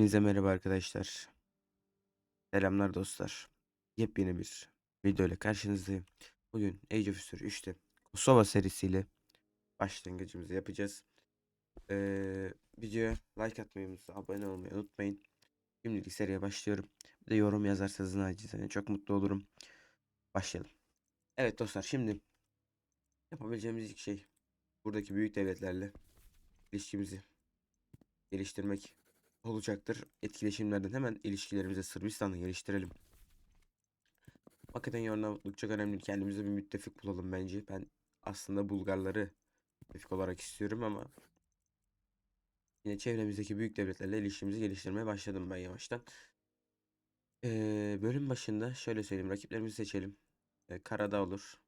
Hepinize merhaba arkadaşlar. Selamlar dostlar. Yepyeni bir video ile karşınızdayım. Bugün Age of History 3'te Kosova serisiyle başlangıcımızı yapacağız. Ee, videoya like atmayı abone olmayı unutmayın. Şimdilik seriye başlıyorum. Bir de yorum yazarsanız nacizane çok mutlu olurum. Başlayalım. Evet dostlar şimdi yapabileceğimiz ilk şey buradaki büyük devletlerle ilişkimizi geliştirmek olacaktır. Etkileşimlerden hemen ilişkilerimizi Sırbistan'la geliştirelim. Makedonya Arnavutluk çok önemli. Kendimize bir müttefik bulalım bence. Ben aslında Bulgarları müttefik olarak istiyorum ama yine çevremizdeki büyük devletlerle ilişkimizi geliştirmeye başladım ben yavaştan. Ee, bölüm başında şöyle söyleyeyim. Rakiplerimizi seçelim. Ee, Karadağ olur.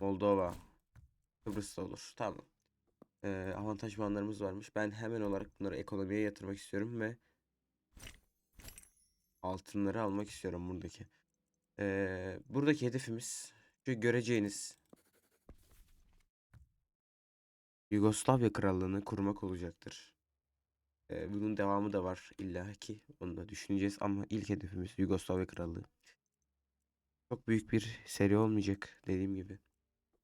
Moldova. Kıbrıs'ta olur. Tamam e, avantaj puanlarımız varmış. Ben hemen olarak bunları ekonomiye yatırmak istiyorum ve altınları almak istiyorum buradaki. E, buradaki hedefimiz şu göreceğiniz Yugoslavya Krallığını kurmak olacaktır. E, bunun devamı da var illa ki. Onu da düşüneceğiz ama ilk hedefimiz Yugoslavya Krallığı. Çok büyük bir seri olmayacak dediğim gibi.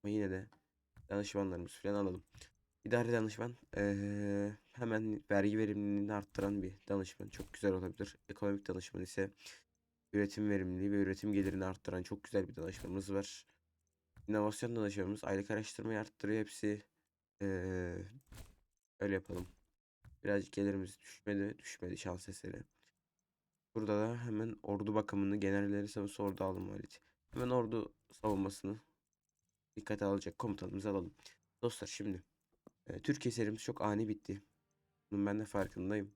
Ama yine de danışmanlarımız falan alalım. İdari danışman eee, hemen vergi verimliliğini arttıran bir danışman çok güzel olabilir. Ekonomik danışman ise üretim verimliliği ve üretim gelirini arttıran çok güzel bir danışmanımız var. İnovasyon danışmanımız aylık araştırmayı arttırıyor hepsi. Eee, öyle yapalım. Birazcık gelirimiz düşmedi, düşmedi şans eseri. Burada da hemen ordu bakımını generalleri savunması ordu alım aleti. Hemen ordu savunmasını dikkate alacak komutanımızı alalım. Dostlar şimdi e, Türkiye serimiz çok ani bitti. Bunun ben de farkındayım.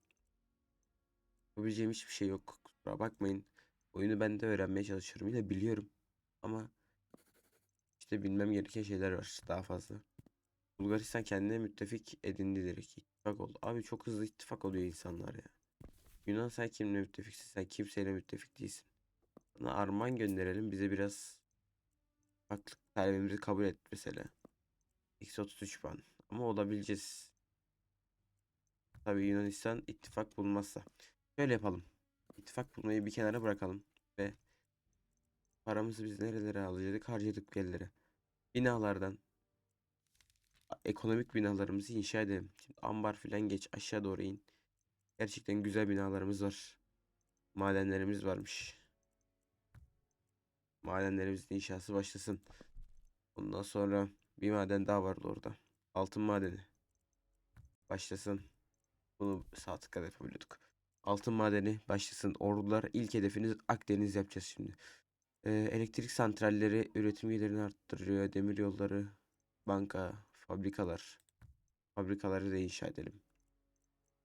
Yapabileceğim hiçbir şey yok. Kusura bakmayın. Oyunu ben de öğrenmeye çalışıyorum. Yine biliyorum. Ama işte bilmem gereken şeyler var daha fazla. Bulgaristan kendine müttefik edindi direkt. İttifak oldu. Abi çok hızlı ittifak oluyor insanlar ya. Yunan sen kimle müttefiksin? Sen kimseyle müttefik değilsin. Sana armağan gönderelim. Bize biraz farklılık talebimizi kabul et mesela. Eksi 33 puan. Ama olabileceğiz. Tabii Yunanistan ittifak bulmazsa. Şöyle yapalım. İttifak bulmayı bir kenara bırakalım. Ve paramızı biz nerelere alacaktık? Harcadık yerlere. Binalardan ekonomik binalarımızı inşa edelim. Şimdi ambar filan geç aşağı doğru in. Gerçekten güzel binalarımız var. Madenlerimiz varmış. Madenlerimizin inşası başlasın. Ondan sonra bir maden daha vardı orada. Altın madeni. Başlasın. Bunu sağ tıkla yapabiliyorduk. Altın madeni başlasın. Ordular ilk hedefiniz Akdeniz yapacağız şimdi. Ee, elektrik santralleri üretim gelirini arttırıyor. Demir yolları, banka, fabrikalar. Fabrikaları da inşa edelim.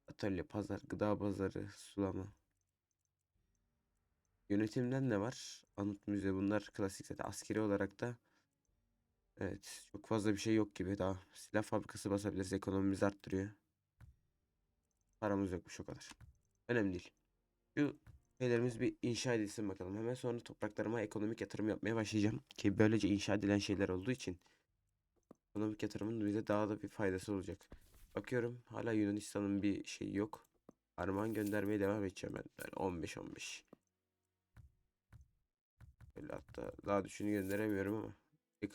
Atölye, pazar, gıda pazarı, sulama. Yönetimden ne var? Anıt müze bunlar klasik zaten askeri olarak da Evet, çok fazla bir şey yok gibi daha. Silah fabrikası basabiliriz, ekonomimizi arttırıyor. Paramız yokmuş o kadar. Önemli değil. Şu şeylerimiz bir inşa edilsin bakalım. Hemen sonra topraklarıma ekonomik yatırım yapmaya başlayacağım. Ki böylece inşa edilen şeyler olduğu için ekonomik yatırımın bize daha da bir faydası olacak. Bakıyorum hala Yunanistan'ın bir şeyi yok. Armağan göndermeye devam edeceğim ben. Yani 15-15. Böyle hatta daha düşünü gönderemiyorum ama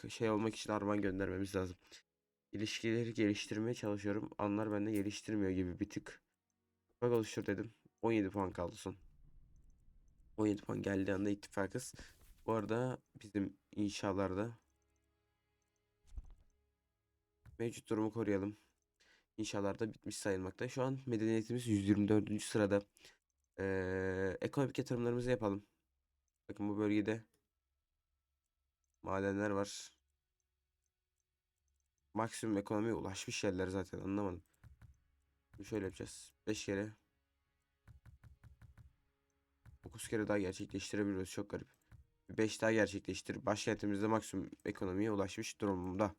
şey olmak için armağan göndermemiz lazım. İlişkileri geliştirmeye çalışıyorum. Anlar bende geliştirmiyor gibi bir tık. Bak oluştur dedim. 17 puan kaldı son. 17 puan geldiği anda ittifakız. Bu arada bizim inşalarda mevcut durumu koruyalım. İnşalarda bitmiş sayılmakta. Şu an medeniyetimiz 124. sırada. Ee, ekonomik yatırımlarımızı yapalım. Bakın bu bölgede Madenler var. Maksimum ekonomiye ulaşmış yerler zaten anlamadım. Şöyle yapacağız. 5 kere 9 kere daha gerçekleştirebiliyoruz. Çok garip. 5 daha gerçekleştir. Başkentimizde maksimum ekonomiye ulaşmış durumda.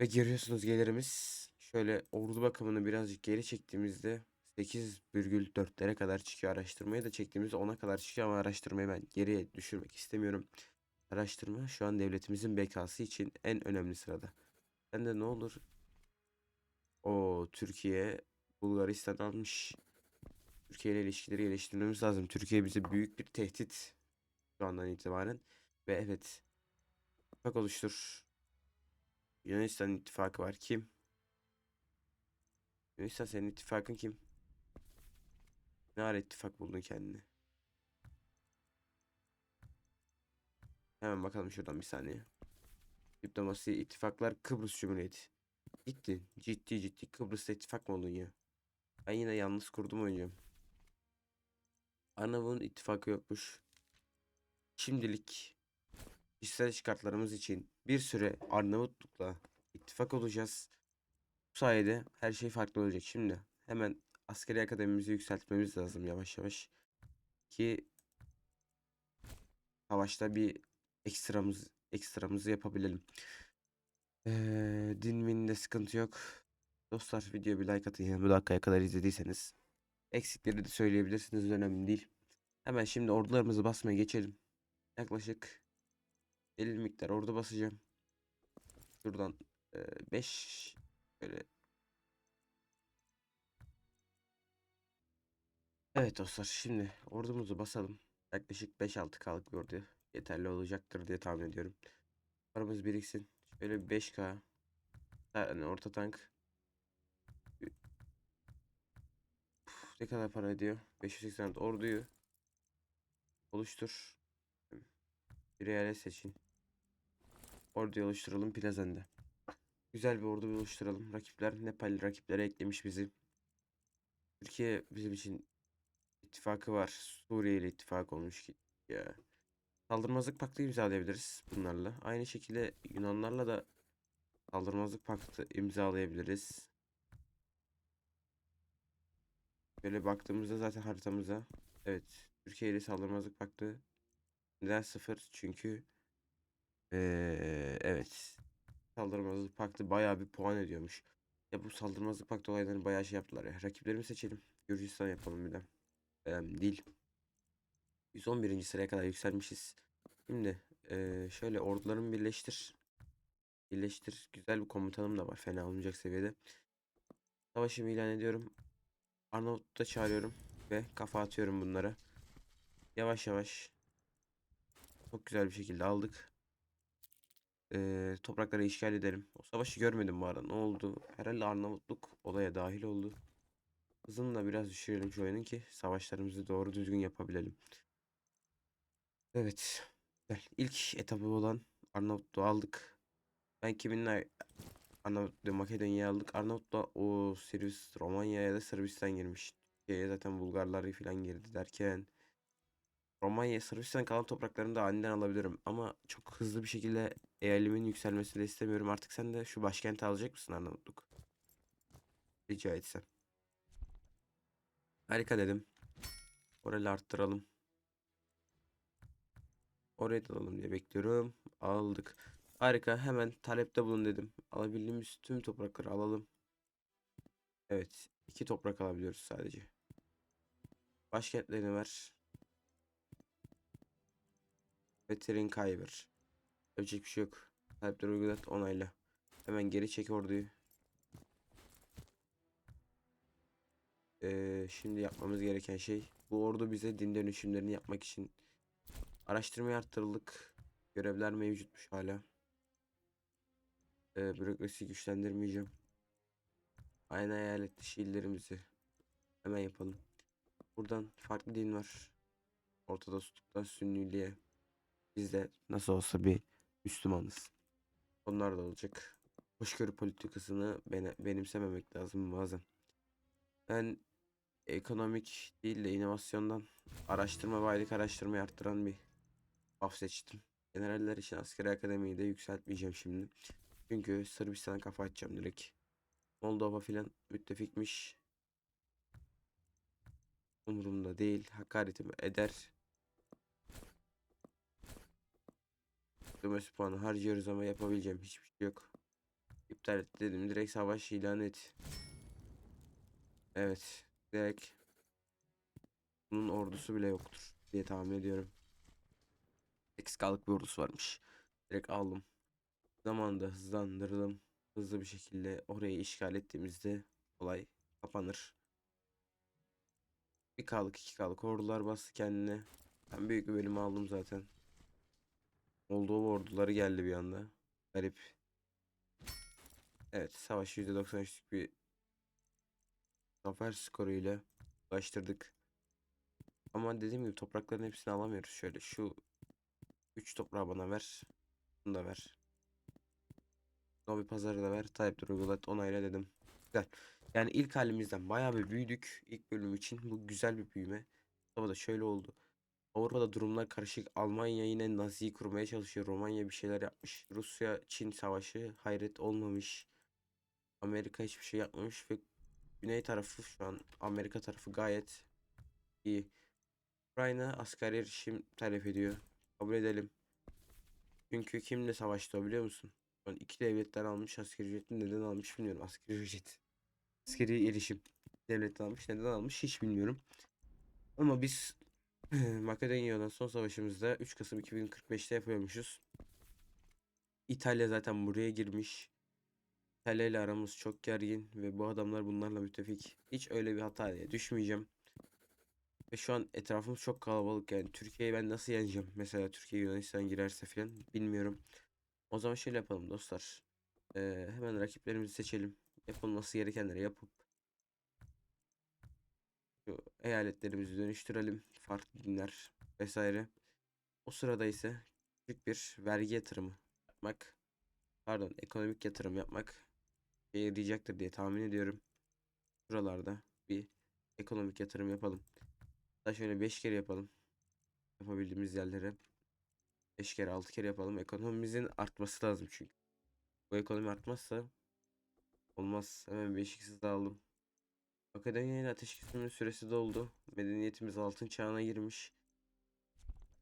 Ve görüyorsunuz gelirimiz şöyle ordu bakımını birazcık geri çektiğimizde 8,4'lere kadar çıkıyor. Araştırmayı da çektiğimizde 10'a kadar çıkıyor ama araştırmayı ben geriye düşürmek istemiyorum. Araştırma şu an devletimizin bekası için en önemli sırada. Ben de ne olur o Türkiye Bulgaristan almış. Türkiye ile ilişkileri geliştirmemiz lazım. Türkiye bize büyük bir tehdit şu andan itibaren. Ve evet. İttifak oluştur. Yunanistan ittifakı var. Kim? Yunanistan senin ittifakın kim? Ne ara ittifak buldun kendine? Hemen bakalım şuradan bir saniye. Diplomasi ittifaklar Kıbrıs Cumhuriyeti. Gitti. Ciddi ciddi Kıbrıs'ta ittifak mı oldun ya? Ben yine yalnız kurdum oynayacağım. Arnavut'un ittifakı yokmuş. Şimdilik kişisel çıkartlarımız için bir süre Arnavutluk'la ittifak olacağız. Bu sayede her şey farklı olacak. Şimdi hemen askeri akademimizi yükseltmemiz lazım yavaş yavaş. Ki savaşta bir ekstramız ekstramızı yapabilelim. Ee, din mininde sıkıntı yok. Dostlar videoya bir like atın yani bu dakikaya kadar izlediyseniz. Eksikleri de söyleyebilirsiniz önemli değil. Hemen şimdi ordularımızı basmaya geçelim. Yaklaşık belirli miktar ordu basacağım. Şuradan 5 böyle Evet dostlar şimdi ordumuzu basalım. Yaklaşık 5-6 kalık bir ordu yeterli olacaktır diye tahmin ediyorum. Paramız biriksin. Şöyle bir 5k yani orta tank Uf, ne kadar para ediyor? 580 orduyu oluştur. Bir eyalet seçin. Orduyu oluşturalım plazanda. Güzel bir ordu oluşturalım. Rakipler Nepal rakiplere eklemiş bizi. Türkiye bizim için ittifakı var. Suriye ile ittifak olmuş ki ya. Saldırmazlık paktı imzalayabiliriz bunlarla. Aynı şekilde Yunanlarla da saldırmazlık paktı imzalayabiliriz. Böyle baktığımızda zaten haritamıza evet Türkiye ile saldırmazlık paktı neden sıfır? Çünkü ee, evet saldırmazlık paktı bayağı bir puan ediyormuş. Ya bu saldırmazlık paktı olaylarını bayağı şey yaptılar ya. Rakiplerimi seçelim. Gürcistan yapalım bir de. Önemli değil. 111. sıraya kadar yükselmişiz. Şimdi eee, şöyle ordularımı birleştir. Birleştir. Güzel bir komutanım da var. Fena olmayacak seviyede. Savaşımı ilan ediyorum. Arnavut'u da çağırıyorum. Ve kafa atıyorum bunlara. Yavaş yavaş. Çok güzel bir şekilde aldık. Eee, toprakları işgal edelim. O savaşı görmedim bu arada. Ne oldu? Herhalde Arnavutluk olaya dahil oldu. Hızını da biraz düşürelim şu oyunun ki savaşlarımızı doğru düzgün yapabilelim. Evet. İlk etabı olan Arnavutluğu aldık. Ben kiminle Arnavutluğu Makedonya'yı aldık. Arnavutluğa o Sirbis Romanya'ya da Sırbistan girmiş. Türkiye'ye zaten Bulgarlar falan girdi derken Romanya, Sırbistan kalan topraklarını da aniden alabilirim. Ama çok hızlı bir şekilde eyalimin yükselmesini de istemiyorum. Artık sen de şu başkenti alacak mısın Arnavutluk? Rica etsem. Harika dedim. Orayı arttıralım. Oraya alalım diye bekliyorum. Aldık. Harika. Hemen talepte bulun dedim. Alabildiğimiz tüm toprakları alalım. Evet. iki toprak alabiliyoruz sadece. Başkentlerini ver. Veterin Kyber. Yapacak bir şey yok. Talepleri uygulat onayla. Hemen geri çek orduyu. Ee, şimdi yapmamız gereken şey bu ordu bize din dönüşümlerini yapmak için araştırmaya arttırıldık. Görevler mevcutmuş hala. Ee, bürokrasi güçlendirmeyeceğim. Aynı eyalet dışı hemen yapalım. Buradan farklı din var. Ortodoksluktan Sünniliğe. Biz de nasıl olsa bir Müslümanız. Onlar da olacak. Hoşgörü politikasını benimsememek lazım bazen. Ben ekonomik değil de inovasyondan araştırma ve araştırmayı arttıran bir buff seçtim. Generaller için askeri akademiyi de yükseltmeyeceğim şimdi. Çünkü Sırbistan'a kafa atacağım direkt. Moldova filan müttefikmiş. Umurumda değil. Hakaretimi eder. Diplomasi puanı harcıyoruz ama yapabileceğim hiçbir şey yok. İptal et dedim. Direkt savaş ilan et. Evet. Direkt bunun ordusu bile yoktur diye tahmin ediyorum. 8 kalık bir ordusu varmış. Direkt aldım. Zamanında hızlandırdım. Hızlı bir şekilde orayı işgal ettiğimizde olay kapanır. 1K'lık 2K'lık ordular bastı kendine. Ben büyük bir bölümü aldım zaten. Moldova orduları geldi bir anda. Garip. Evet savaş %93'lük bir zafer skoruyla ulaştırdık. Ama dediğim gibi toprakların hepsini alamıyoruz. Şöyle şu 3 toprağı bana ver. Bunu da ver. Novi pazarı da ver. Tayyip uygulat onayla dedim. Güzel. Yani ilk halimizden bayağı bir büyüdük. İlk bölüm için bu güzel bir büyüme. Ama da şöyle oldu. Avrupa'da durumlar karışık. Almanya yine Nazi'yi kurmaya çalışıyor. Romanya bir şeyler yapmış. Rusya Çin savaşı hayret olmamış. Amerika hiçbir şey yapmamış ve Güney tarafı şu an Amerika tarafı gayet iyi. Ukrayna asgari erişim talep ediyor. Kabul edelim. Çünkü kimle savaştı o biliyor musun? An iki devletten almış asgari ücreti neden almış bilmiyorum. Asgari ücret. Askeri erişim. Devletten almış neden almış hiç bilmiyorum. Ama biz Makedonya'dan son savaşımızda 3 Kasım 2045'te yapıyormuşuz. İtalya zaten buraya girmiş. İtalya ile aramız çok gergin ve bu adamlar bunlarla müttefik. Hiç öyle bir hataya düşmeyeceğim. Ve şu an etrafımız çok kalabalık yani Türkiye'yi ben nasıl yeneceğim? Mesela Türkiye Yunanistan girerse falan bilmiyorum. O zaman şöyle yapalım dostlar. Ee, hemen rakiplerimizi seçelim. Yapılması gerekenleri yapıp şu eyaletlerimizi dönüştürelim. Farklı dinler vesaire. O sırada ise küçük bir vergi yatırımı yapmak. Pardon ekonomik yatırım yapmak yarayacaktır diye tahmin ediyorum. Buralarda bir ekonomik yatırım yapalım. Hatta şöyle 5 kere yapalım. Yapabildiğimiz yerlere 5 kere 6 kere yapalım. Ekonomimizin artması lazım çünkü. Bu ekonomi artmazsa olmaz. Hemen 5 daha aldım. Akademiyenin ateş kesmenin süresi doldu. Medeniyetimiz altın çağına girmiş.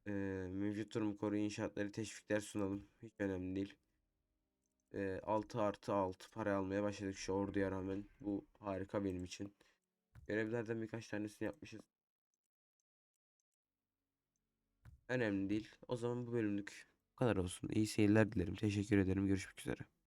Ee, mevcut durum koru inşaatları teşvikler sunalım. Hiç önemli değil. Ee, 6 artı 6 para almaya başladık şu orduya rağmen. Bu harika benim için. Görevlerden birkaç tanesini yapmışız. Önemli değil. O zaman bu bölümlük bu kadar olsun. İyi seyirler dilerim. Teşekkür ederim. Görüşmek üzere.